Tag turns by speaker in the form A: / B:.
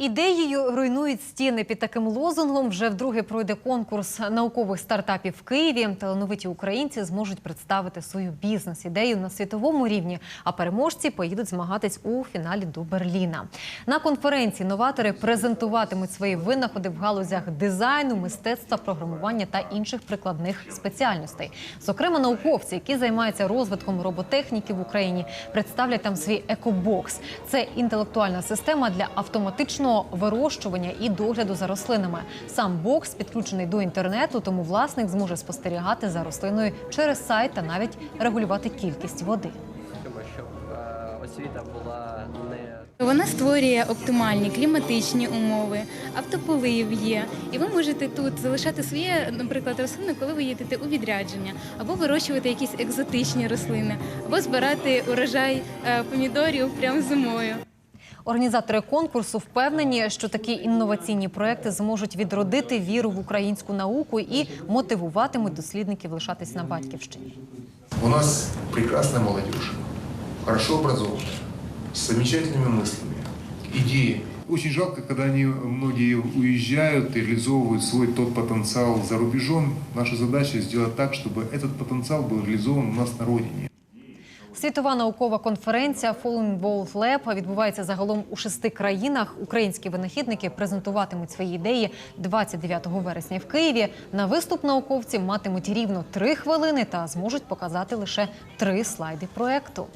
A: Ідеєю руйнують стіни під таким лозунгом. Вже вдруге пройде конкурс наукових стартапів в Києві. Талановиті українці зможуть представити свою бізнес-ідею на світовому рівні. А переможці поїдуть змагатись у фіналі до Берліна. На конференції новатори презентуватимуть свої винаходи в галузях дизайну, мистецтва, програмування та інших прикладних спеціальностей. Зокрема, науковці, які займаються розвитком роботехніки в Україні, представлять там свій екобокс. Це інтелектуальна система для автоматичного вирощування і догляду за рослинами. Сам бокс підключений до інтернету, тому власник зможе спостерігати за рослиною через сайт та навіть регулювати кількість води.
B: Тому щоб е, освіта була не
C: Вона створює оптимальні кліматичні умови, автополив є, і ви можете тут залишати своє, наприклад, рослини, коли ви їдете у відрядження, або вирощувати якісь екзотичні рослини, або збирати урожай е, помідорів прямо зимою.
A: Організатори конкурсу впевнені, що такі інноваційні проекти зможуть відродити віру в українську науку і мотивуватимуть дослідників лишатись на батьківщині.
D: У нас прекрасная молодежь, хорошо образованная, с замечательными мыслями, идеями.
E: Очень жалко, когда они многие уезжают и реализовывают свой тот потенциал за рубежом. Наша задача сделать так, чтобы этот потенциал был реализован у нас на родине.
A: Світова наукова конференція Fallen Wolf Lab відбувається загалом у шести країнах. Українські винахідники презентуватимуть свої ідеї 29 вересня в Києві. На виступ науковці матимуть рівно три хвилини та зможуть показати лише три слайди проекту.